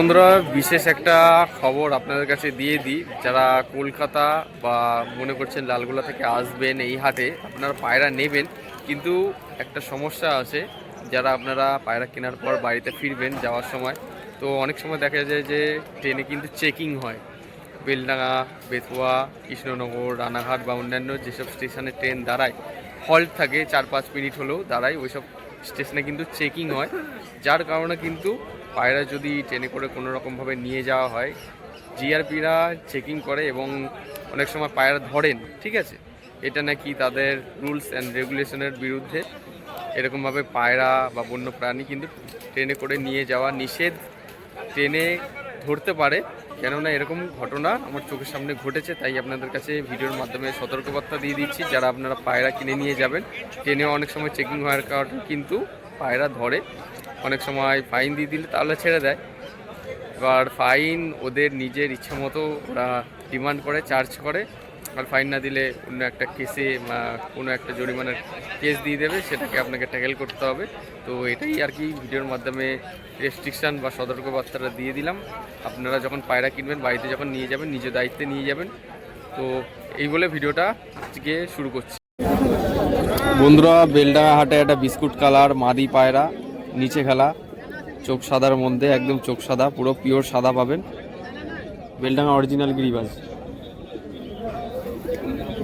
বন্ধুরা, বিশেষ একটা খবর আপনাদের কাছে দিয়ে দিই। যারা কলকাতা বা মনে করছেন লালগোলা থেকে আসবেন এই হাটে, আপনারা পায়রা নেবেন। কিন্তু একটা সমস্যা আছে, যারা আপনারা পায়রা কেনার পর বাড়িতে ফিরবেন যাওয়ার সময়, তো অনেক সময় দেখা যায় যে ট্রেনে কিন্তু চেকিং হয়। বেলডাঙ্গা, বেতুয়া, কৃষ্ণনগর, রানাঘাট বা অন্যান্য যেসব স্টেশনে ট্রেন দাঁড়ায় হল্ট থাকে, চার পাঁচ মিনিট হলেও দাঁড়ায়, ওইসব স্টেশনে কিন্তু চেকিং হয়। যার কারণে কিন্তু পায়রা যদি ট্রেনে করে কোনো রকমভাবে নিয়ে যাওয়া হয়, জিআরপিরা চেকিং করে এবং অনেক সময় পায়রা ধরেন, ঠিক আছে? এটা নাকি তাদের রুলস অ্যান্ড রেগুলেশনের বিরুদ্ধে এরকমভাবে পায়রা বা বন্য প্রাণী কিন্তু ট্রেনে করে নিয়ে যাওয়া নিষেধ ট্রেনে ধরতে পারে। কেননা এরকম ঘটনা আমার চোখের সামনে ঘটেছে, তাই আপনাদের কাছে ভিডিওর মাধ্যমে সতর্কবার্তা দিয়ে দিচ্ছি। যারা আপনারা পায়রা কিনে নিয়ে যাবেন ট্রেনে অনেক সময় চেকিং হওয়ার কারণে কিন্তু পায়রা ধরে। অনেক সময় ফাইন দিয়ে দিলে তাহলে ছেড়ে দেয়। এবার ফাইন ওদের নিজের ইচ্ছে মতো ওরা ডিমান্ড করে চার্জ করে। আর ফাইন না দিলে অন্য একটা কেসে কোনো একটা জরিমানার কেস দিয়ে দেবে, সেটাকে আপনাকে ট্যাকেল করতে হবে। তো এটাই আর কি ভিডিওর মাধ্যমে রেস্ট্রিকশান বা সতর্কবার্তাটা দিয়ে দিলাম। আপনারা যখন পায়রা কিনবেন, বাড়িতে যখন নিয়ে যাবেন, নিজ দায়িত্বে নিয়ে যাবেন। তো এই বলে ভিডিওটা আজকে শুরু করছি। বন্ধুরা, বেলডাঙ্গা হাটে একটা বিস্কুট কালার মাদি পায়রা। নিচে খেলা চোখ সাদার মধ্যে একদম চোখ সাদা পুরো পিওর সাদা পাবেন। বেলডাঙা অরিজিনাল গিরিবাজ।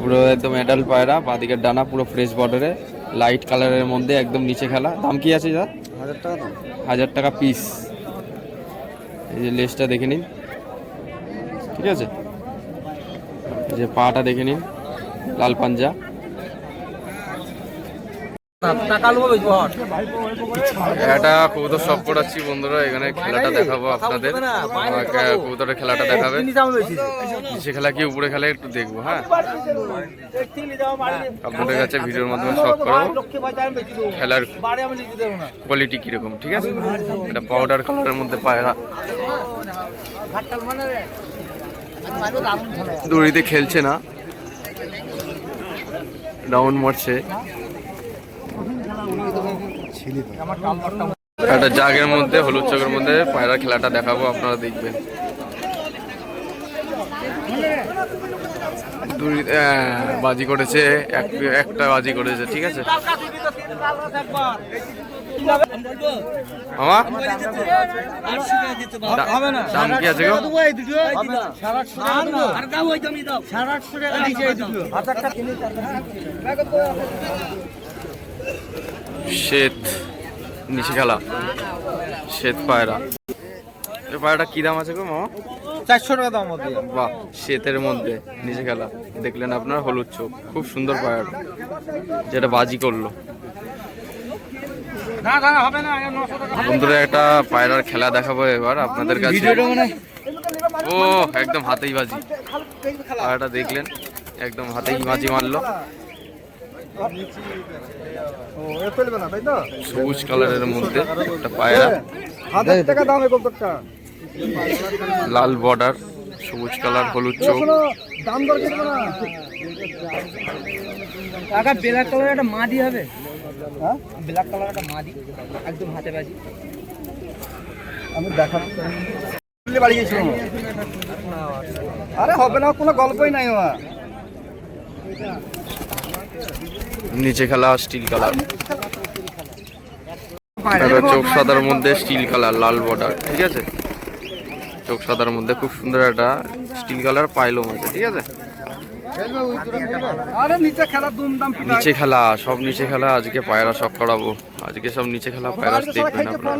পুরো একদম অ্যাডাল্ট পায়রা বাঁদিকের ডানা পুরো ফ্রেশ বর্ডারে লাইট কালারের মধ্যে একদম নিচে খেলা। দাম কি আছে যা হাজার টাকা দাম। হাজার টাকা পিস এই যে লেসটা দেখে নিন। ঠিক আছে? এই যে পাটা দেখে নিন লাল পাঞ্জা। এটা কবুতর সব করাচ্ছি বন্ধুরা এখানে খেলাটা দেখাবো আপনাদের। কবুতরের খেলাটা দেখাবে। নিচে খেলা কি উপরে খেলা একটু দেখব হ্যাঁ? আপনাদের কাছে ভিডিওর মাধ্যমে সব করব। খেলার কোয়ালিটি কীরকম ঠিক আছে? এটা পাউডার কালারের মধ্যে পায়রা। দড়িতে খেলছে না। রাউন্ড মারছে। একটা জাগের মধ্যে হলুদ চোখের মধ্যে পায়রা খেলাটা দেখাবো আপনারা দেখবেন। দুই বাজি করেছে একটা বাজি করেছে ঠিক আছে? দাম কি গো? শ্বেত নিশে খেলা। শ্বেত পায়রা। এই পায়রাটা কি দাম আছে গো মামা? চারশো টাকা দাম মধ্যে বাহ শ্বেতের মধ্যে নিচে খেলা। দেখলেন আপনার হলুদ চোখ। খুব সুন্দর পায়রা যেটা বাজি করল। বন্ধুরা একটা পায়রার খেলা দেখাবো এবার আপনাদের কাছে। ও একদম হাতেই বাজি। পায়রাটা দেখলেন একদম হাতেই বাজি মারলো ও এ ফেলবে না তাই তো সবুজ কালারের মধ্যে একটা পায়রা। হাজার টাকা দাম কবুতরটা লাল বর্ডার সবুজ কালার হলুদ চোখ। দাম দর করবে না। কাকা ব্ল্যাক কালার একটা মাদি হবে। হ্যাঁ? ব্ল্যাক কালার একটা মাদি একদম হাতে বাজি। আমি দেখাচ্ছি। বাড়ি গেছিলাম আরে হবে না কোনো গল্পই নাই ওয়া নিচে খেলা স্টিল কালার চোখ সাদার মধ্যে স্টিল কালার লাল বর্ডার ঠিক আছে? চোখ সাদার মধ্যে খুব সুন্দর একটা স্টিল কালার পাইলম আছে ঠিক আছে? নিচে খেলা দুমদাম নিচে খেলা সব নিচে খেলা আজকে পায়রা সব করাবো। আজকে সব নিচে খেলা পায়রা দেখবেন আপনারা।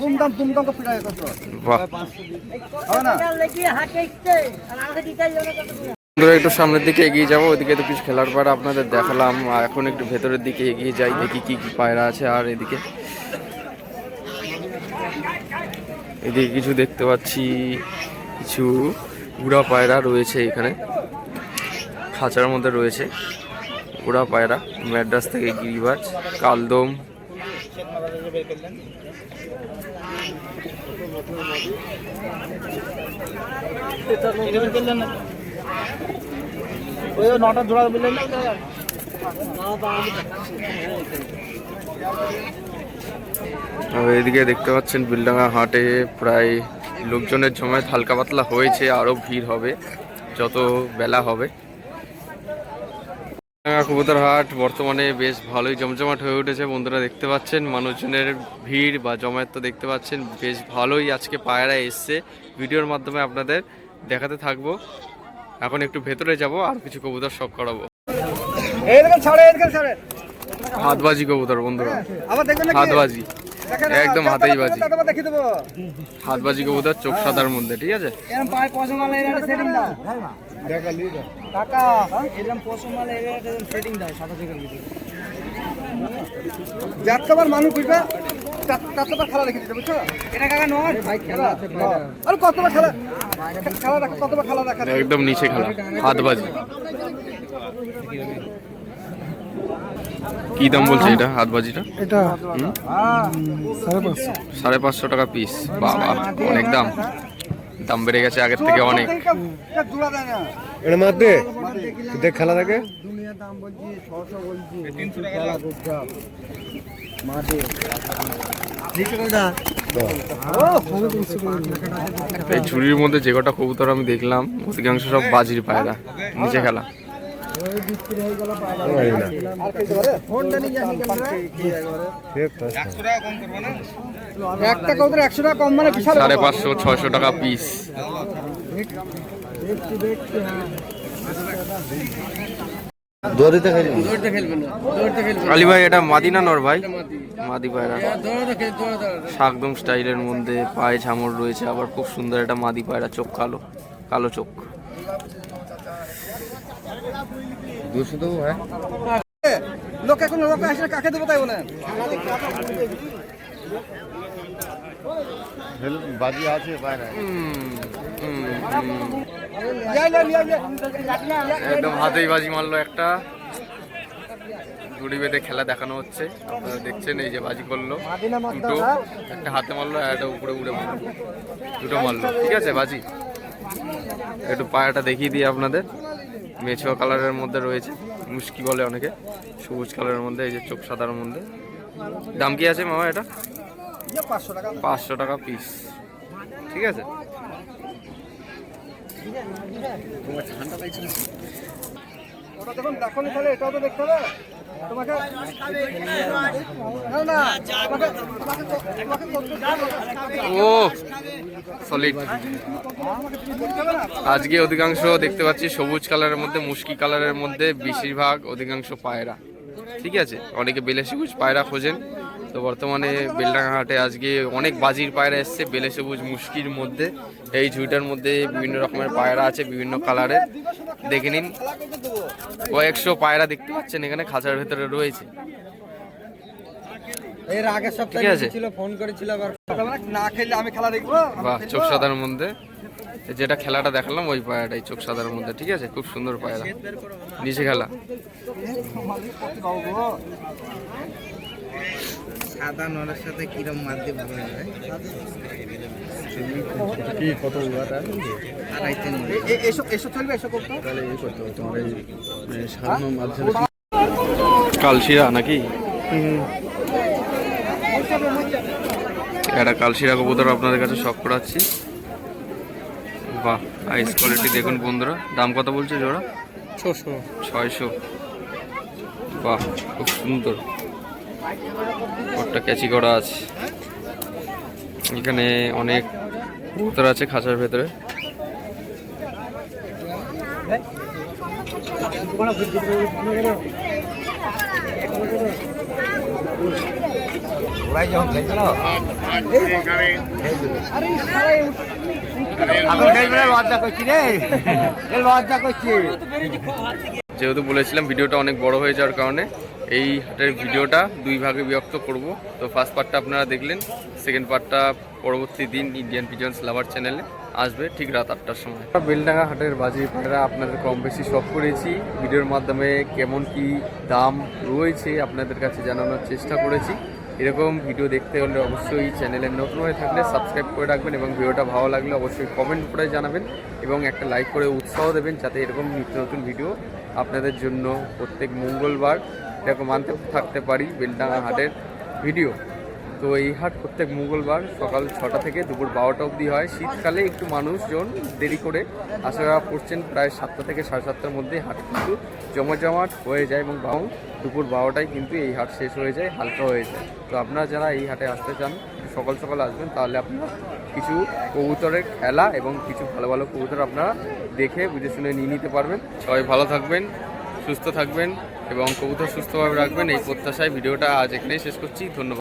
দুমদাম দুমদাম করে পিটাই করতো বাহ। হবে না? বন্ধুরা, একটু সামনের দিকে এগিয়ে যাব। ওইদিকে তো কিছু খেলার পর আপনাদের দেখালাম। এখন একটু ভেতরের দিকে এগিয়ে যাই, দেখি কি কি পায়রা আছে আর এদিকে। এদিকে কিছু দেখতে পাচ্ছি। কিছু উড়া পায়রা রয়েছে এখানে। খাঁচার মধ্যে রয়েছে উড়া পায়রা। ম্যাড্রাস থেকে গিরিবাজ, কালদম। ওই নটা জোড়া আর এদিকে দেখতে পাচ্ছেন বিলডাঙ্গা হাটে প্রায় লোকজনের জমায়েত হালকা পাতলা হয়েছে, আরও ভিড় হবে, যত বেলা হবে। কবুতর হাট বর্তমানে বেশ ভালোই জমজমাট হয়ে উঠেছে, বন্ধুরা দেখতে পাচ্ছেন, মানুষজনের ভিড় বা জমায়েত তো দেখতে পাচ্ছেন, বেশ ভালোই আজকে পায়রা এসছে। ভিডিওর মাধ্যমে আপনাদের দেখাতে থাকব। এখন একটু ভেতরে যাব আর কিছু কবুতর শখ করাবো। হাতবাজি কবুতর বন্ধুরা। আবার দেখবেন নাকি? হাতবাজি। একদম হাতেই বাজি। হাতবাজি কবুতর চোখ সাদার মধ্যে ঠিক আছে? মানুষ বুঝবে খেলা রেখে দিতে বুঝছ? এটা কাকা নয়। ভাই খেলা আছে হ্যাঁ। কতবার খেলা একদম নিচে খেলা হাতবাজি কি দাম বলছে এটা হাতবাজিটা এটা সাড়ে পাঁচশো। টাকা পিস বাবা অনেক দাম। দাম বেড়ে গেছে আগের থেকে অনেক। দেয় না দেখ খেলা থাকে দাম বলছি ছশো বলছি। তিনশো টাকা এই ঝুড়ির মধ্যে যে কটা কবুতর আমি দেখলাম অধিকাংশ সব বাজির পায়রা নিচে খেলা। মানে সাড়ে পাঁচশো ছয়শো টাকা পিস দড়িতে খেলি দৌড়তে খেলবে না। দৌড়তে আলী ভাই এটা মাদি না নর ভাই? মাদি। পায়রা। দৌড়তে খেল দৌড়তে শাকদম স্টাইলের মধ্যে পায়ে ঝামর রয়েছে আবার খুব সুন্দর একটা মাদি পায়রা চোখ কালো কালো চোখ। দুশো দেবো ভাই লোক এখন লোক আসলে কাকে দেবো তাই বলেন? বাজি আছে বাইরে হুম, হুম, একদম হাতেই বাজি মারলো একটা। দড়ি বেঁধে খেলা দেখানো হচ্ছে। আপনারা দেখছেন এই যে বাজি করল। দুটো একটা হাতে মারলো আর একটা উপরে উড়ে মারলো। দুটো মারলো। ঠিক আছে বাজি। একটু পায়াটা দেখিয়ে দিই আপনাদের। মেছো কালারের মধ্যে রয়েছে। মুশকি বলে অনেকে। সবুজ কালারের মধ্যে এই যে চোখ সাদার মধ্যে। দাম কি আছে মামা এটা? পাঁচশো টাকা। পাঁচশো টাকা পিস ঠিক আছে? সলিড আজকে অধিকাংশ দেখতে পাচ্ছি সবুজ কালারের মধ্যে, মুশকি কালারের মধ্যে, বেশিরভাগ অধিকাংশ পায়রা। ঠিক আছে? অনেকে বেলে সবুজ পায়রা খোঁজেন। তো বর্তমানে বেলডাঙ্গা আজকে অনেক বাজির পায়রা এসছে বেলে সবুজ মুশকির মধ্যে। এই ঝুইটার মধ্যে বিভিন্ন রকমের পায়রা আছে বিভিন্ন কালারের। দেখে নিন কয়েকশো পায়রা দেখতে পাচ্ছেন এখানে খাঁচার ভেতরে রয়েছে। এর আগের সপ্তাহে ছিল ফোন করেছিল আবার। না খেললে আমি খেলা দেখব। বাহ চোখ সাদার মধ্যে। যেটা খেলাটা দেখালাম ওই পায়রাটাই চোখ সাদার মধ্যে ঠিক আছে? খুব সুন্দর পায়রা। নিচে খেলা। সাদা নরের সাথে কিরম মারতে ভালো লাগে? কি কত উড়াটা আড়াই তিন এ- এ- এসব এসব চলবে এসব করতে তাহলে এই করতে হবে তোমার এই মানে মাধ্যমে কালশিরা নাকি? একটা কালশিরা কবুতর আপনাদের কাছে শখ করাচ্ছি। বাহ আইস কোয়ালিটি দেখুন বন্ধুরা। দাম কত বলছে জোড়া? ছশো। ছয়শো। বাহ খুব সুন্দর। ওরটা ক্যাচি করা আছে। এখানে অনেক কবুতর আছে খাঁচার ভেতরে। যেহেতু বলেছিলাম ভিডিওটা অনেক বড় হয়ে যাওয়ার কারণে এই হাটের ভিডিওটা দুই ভাগে বিভক্ত করব। তো ফার্স্ট পার্টটা আপনারা দেখলেন সেকেন্ড পার্টটা পরবর্তী দিন ইন্ডিয়ান পিজন্স লাভার চ্যানেলে আসবে ঠিক রাত আটটার সময়। বেলডাঙ্গা হাটের বাজি পায়রা আপনাদের কম বেশি সব করেছি। ভিডিওর মাধ্যমে কেমন কি দাম রয়েছে আপনাদের কাছে জানানোর চেষ্টা করেছি। এরকম ভিডিও দেখতে হলে অবশ্যই চ্যানেলে নতুন হয়ে থাকলে সাবস্ক্রাইব করে রাখবেন এবং ভিডিওটা ভালো লাগলে অবশ্যই কমেন্ট করে জানাবেন এবং একটা লাইক করে উৎসাহ দেবেন যাতে এরকম নিত্য নতুন ভিডিও আপনাদের জন্য প্রত্যেক মঙ্গলবার এরকম আনতে থাকতে পারি বেলডাঙ্গা হাটের ভিডিও। তো এই হাট প্রত্যেক মঙ্গলবার সকাল ছটা থেকে দুপুর বারোটা অবধি হয়। শীতকালে একটু মানুষজন দেরি করে আশা করছেন প্রায় সাতটা থেকে সাড়ে সাতটার মধ্যে হাট কিন্তু জমাজমাট হয়ে যায় এবং বাউন দুপুর বারোটায় কিন্তু এই হাট শেষ হয়ে যায়, হালকা হয়ে যায়। তো আপনারা যারা এই হাটে আসতে চান সকাল সকাল আসবেন, তাহলে আপনারা কিছু কবুতরের খেলা এবং কিছু ভালো ভালো কবুতর আপনারা দেখে বুঝে শুনে নিয়ে নিতে পারবেন। সবাই ভালো থাকবেন, সুস্থ থাকবেন এবং কবুতর সুস্থভাবে রাখবেন। এই প্রত্যাশায় ভিডিওটা আজ এখানেই শেষ করছি। ধন্যবাদ।